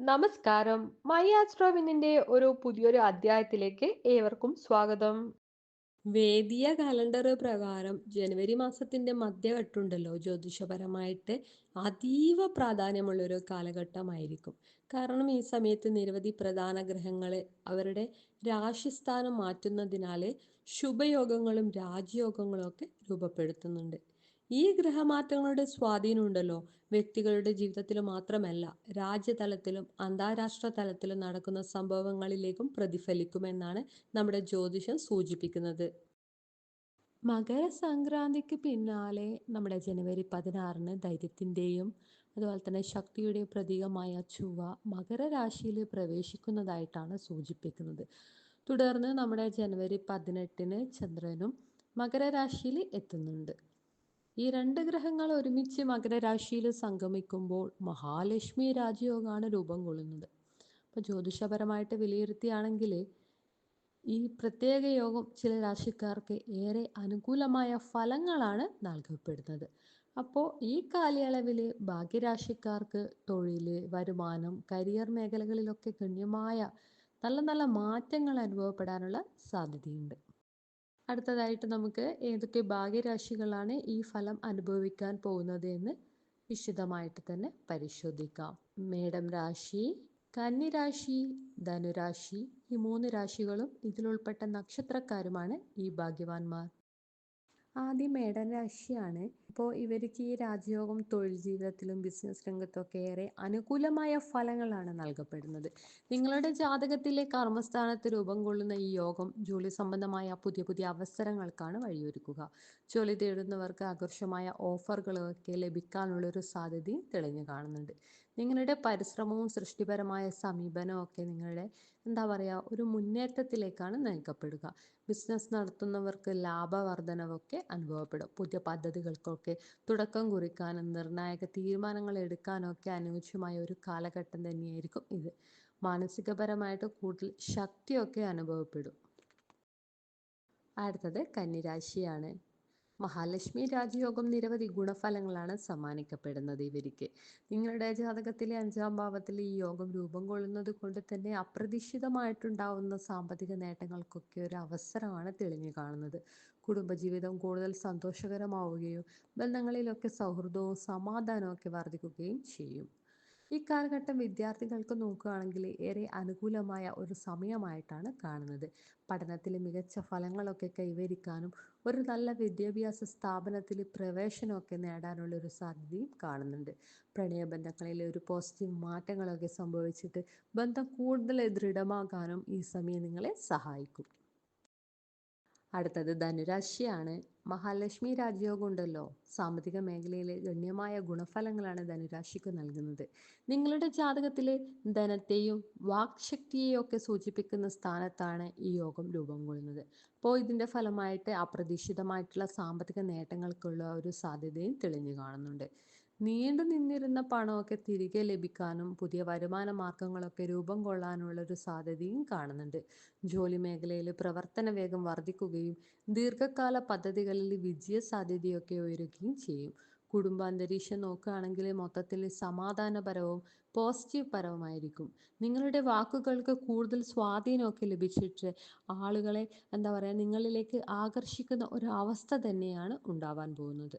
നമസ്കാരം. മൈ ആസ്ട്രോവിനിന്റെ ഒരു പുതിയൊരു അധ്യായത്തിലേക്ക് ഏവർക്കും സ്വാഗതം. വേദിയ കലണ്ടർ പ്രകാരം ജനുവരി മാസത്തിന്റെ മധ്യഘട്ടമുണ്ടല്ലോ. ജ്യോതിഷപരമായിട്ട് അതീവ പ്രാധാന്യമുള്ള ഒരു കാലഘട്ടമായിരിക്കും. കാരണം ഈ സമയത്ത് നിരവധി പ്രധാന ഗ്രഹങ്ങളെ അവരുടെ രാശിസ്ഥാനം മാറ്റുന്നതിനാൽ ശുഭയോഗങ്ങളും രാജയോഗങ്ങളും ഒക്കെ രൂപപ്പെടുത്തുന്നുണ്ട്. ഈ ഗ്രഹമാറ്റങ്ങളുടെ സ്വാധീനം ഉണ്ടല്ലോ വ്യക്തികളുടെ ജീവിതത്തിൽ മാത്രമല്ല രാജ്യതലത്തിലും അന്താരാഷ്ട്ര തലത്തിലും നടക്കുന്ന സംഭവങ്ങളിലേക്കും പ്രതിഫലിക്കുമെന്നാണ് നമ്മുടെ ജ്യോതിഷം സൂചിപ്പിക്കുന്നത്. മകര മകരസംക്രാന്തിക്ക് പിന്നാലെ നമ്മുടെ ജനുവരി പതിനാറിന് ധൈര്യത്തിന്റെയും അതുപോലെ തന്നെ ശക്തിയുടെ പ്രതീകമായ ചൊവ്വ മകരരാശിയിൽ പ്രവേശിക്കുന്നതായിട്ടാണ് സൂചിപ്പിക്കുന്നത്. തുടർന്ന് നമ്മുടെ ജനുവരി പതിനെട്ടിന് ചന്ദ്രനും മകരരാശിയിൽ എത്തുന്നുണ്ട്. ഈ രണ്ട് ഗ്രഹങ്ങൾ ഒരുമിച്ച് മകരരാശിയിൽ സംഗമിക്കുമ്പോൾ മഹാലക്ഷ്മി രാജയോഗമാണ് രൂപം കൊള്ളുന്നത്. അപ്പോൾ ജ്യോതിഷപരമായിട്ട് വിലയിരുത്തിയാണെങ്കിൽ ഈ പ്രത്യേക യോഗം ചില രാശിക്കാർക്ക് ഏറെ അനുകൂലമായ ഫലങ്ങളാണ് നൽകപ്പെടുന്നത്. അപ്പോൾ ഈ കാലയളവിൽ ഭാഗ്യരാശിക്കാർക്ക് തൊഴിൽ വരുമാനം കരിയർ മേഖലകളിലൊക്കെ ഗണ്യമായ നല്ല നല്ല മാറ്റങ്ങൾ അനുഭവപ്പെടാനുള്ള സാധ്യതയുണ്ട്. അടുത്തതായിട്ട് നമുക്ക് ഏതൊക്കെ ഭാഗ്യരാശികളാണ് ഈ ഫലം അനുഭവിക്കാൻ പോകുന്നത് എന്ന് വിശദമായിട്ട് തന്നെ പരിശോധിക്കാം. മേടം രാശി കന്നിരാശി ധനുരാശി ഈ മൂന്ന് രാശികളും ഇതിലുൾപ്പെട്ട നക്ഷത്രക്കാരുമാണ് ഈ ഭാഗ്യവാന്മാർ. ആദ്യം മേടൻ രാശിയാണ്. ഇപ്പോൾ ഇവർക്ക് ഈ രാജയോഗം തൊഴിൽ ജീവിതത്തിലും ബിസിനസ് രംഗത്തൊക്കെ ഏറെ അനുകൂലമായ ഫലങ്ങളാണ് നൽകപ്പെടുന്നത്. നിങ്ങളുടെ ജാതകത്തിലെ കർമ്മസ്ഥാനത്ത് രൂപം കൊള്ളുന്ന ഈ യോഗം ജോലി സംബന്ധമായ പുതിയ പുതിയ അവസരങ്ങൾക്കാണ് വഴിയൊരുക്കുക. ജോലി തേടുന്നവർക്ക് ആകർഷമായ ഓഫറുകളൊക്കെ ലഭിക്കാനുള്ളൊരു സാധ്യതയും തെളിഞ്ഞു കാണുന്നുണ്ട്. നിങ്ങളുടെ പരിശ്രമവും സൃഷ്ടിപരമായ സമീപനവും ഒക്കെ നിങ്ങളുടെ എന്താ പറയുക ഒരു മുന്നേറ്റത്തിലേക്കാണ് നയിക്കപ്പെടുക. ബിസിനസ് നടത്തുന്നവർക്ക് ലാഭവർദ്ധനവൊക്കെ അനുഭവപ്പെടും. പുതിയ പദ്ധതികൾക്കൊക്കെ തുടക്കം കുറിക്കാനും നിർണായക തീരുമാനങ്ങൾ എടുക്കാനൊക്കെ അനുയോജ്യമായ ഒരു കാലഘട്ടം തന്നെയായിരിക്കും ഇത്. മാനസികപരമായിട്ട് കൂടുതൽ ശക്തിയൊക്കെ അനുഭവപ്പെടും. അടുത്തത് കന്നിരാശിയാണ്. മഹാലക്ഷ്മി രാജയോഗം നിരവധി ഗുണഫലങ്ങളാണ് സമ്മാനിക്കപ്പെടുന്നത് ഇവർക്ക് നിങ്ങളുടെ ജാതകത്തിലെ അഞ്ചാം ഭാവത്തിൽ ഈ യോഗം രൂപം കൊള്ളുന്നത് കൊണ്ട് തന്നെ അപ്രതീക്ഷിതമായിട്ടുണ്ടാവുന്ന സാമ്പത്തിക നേട്ടങ്ങൾക്കൊക്കെ ഒരു അവസരമാണ് തെളിഞ്ഞു കാണുന്നത്. കുടുംബജീവിതം കൂടുതൽ സന്തോഷകരമാവുകയും ബന്ധങ്ങളിലൊക്കെ സൗഹൃദവും സമാധാനവും ഒക്കെ വർദ്ധിക്കുകയും ചെയ്യും. ഈ കാലഘട്ടം വിദ്യാർത്ഥികൾക്ക് നോക്കുകയാണെങ്കിൽ ഏറെ അനുകൂലമായ ഒരു സമയമായിട്ടാണ് കാണുന്നത്. പഠനത്തിൽ മികച്ച ഫലങ്ങളൊക്കെ കൈവരിക്കാനും ഒരു നല്ല വിദ്യാഭ്യാസ സ്ഥാപനത്തിൽ പ്രവേശനമൊക്കെ നേടാനുള്ള ഒരു സാധ്യതയും കാണുന്നുണ്ട്. പ്രണയബന്ധങ്ങളിൽ ഒരു പോസിറ്റീവ് മാറ്റങ്ങളൊക്കെ സംഭവിച്ചിട്ട് ബന്ധം കൂടുതൽ ദൃഢമാകാനും ഈ സമയം നിങ്ങളെ സഹായിക്കും. അടുത്തത് ധനുരാശിയാണ്. മഹാലക്ഷ്മി രാജയോഗം ഉണ്ടല്ലോ സാമ്പത്തിക മേഖലയിലെ ഗണ്യമായ ഗുണഫലങ്ങളാണ് ധനുരാശിക്ക് നൽകുന്നത്. നിങ്ങളുടെ ജാതകത്തിലെ ധനത്തെയും വാക്ശക്തിയെയും ഒക്കെ സൂചിപ്പിക്കുന്ന സ്ഥാനത്താണ് ഈ യോഗം രൂപം കൊള്ളുന്നത്. അപ്പോൾ ഇതിന്റെ ഫലമായിട്ട് അപ്രതീക്ഷിതമായിട്ടുള്ള സാമ്പത്തിക നേട്ടങ്ങൾക്കുള്ള ഒരു സാധ്യതയും തെളിഞ്ഞു കാണുന്നുണ്ട്. നീണ്ടു നിന്നിരുന്ന പണമൊക്കെ തിരികെ ലഭിക്കാനും പുതിയ വരുമാന മാർഗങ്ങളൊക്കെ രൂപം കൊള്ളാനുള്ള ഒരു സാധ്യതയും കാണുന്നുണ്ട്. ജോലി മേഖലയിൽ പ്രവർത്തന വേഗം വർദ്ധിക്കുകയും ദീർഘകാല പദ്ധതികളിൽ വിജയ സാധ്യതയൊക്കെ ഉയരുകയും ചെയ്യും. കുടുംബാന്തരീക്ഷം നോക്കുകയാണെങ്കിൽ മൊത്തത്തിൽ സമാധാനപരവും പോസിറ്റീവ് പരവുമായിരിക്കും. നിങ്ങളുടെ വാക്കുകൾക്ക് കൂടുതൽ സ്വാധീനമൊക്കെ ലഭിച്ചിട്ട് ആളുകളെ എന്താ പറയുക നിങ്ങളിലേക്ക് ആകർഷിക്കുന്ന ഒരു അവസ്ഥ തന്നെയാണ് ഉണ്ടാവാൻ പോകുന്നത്.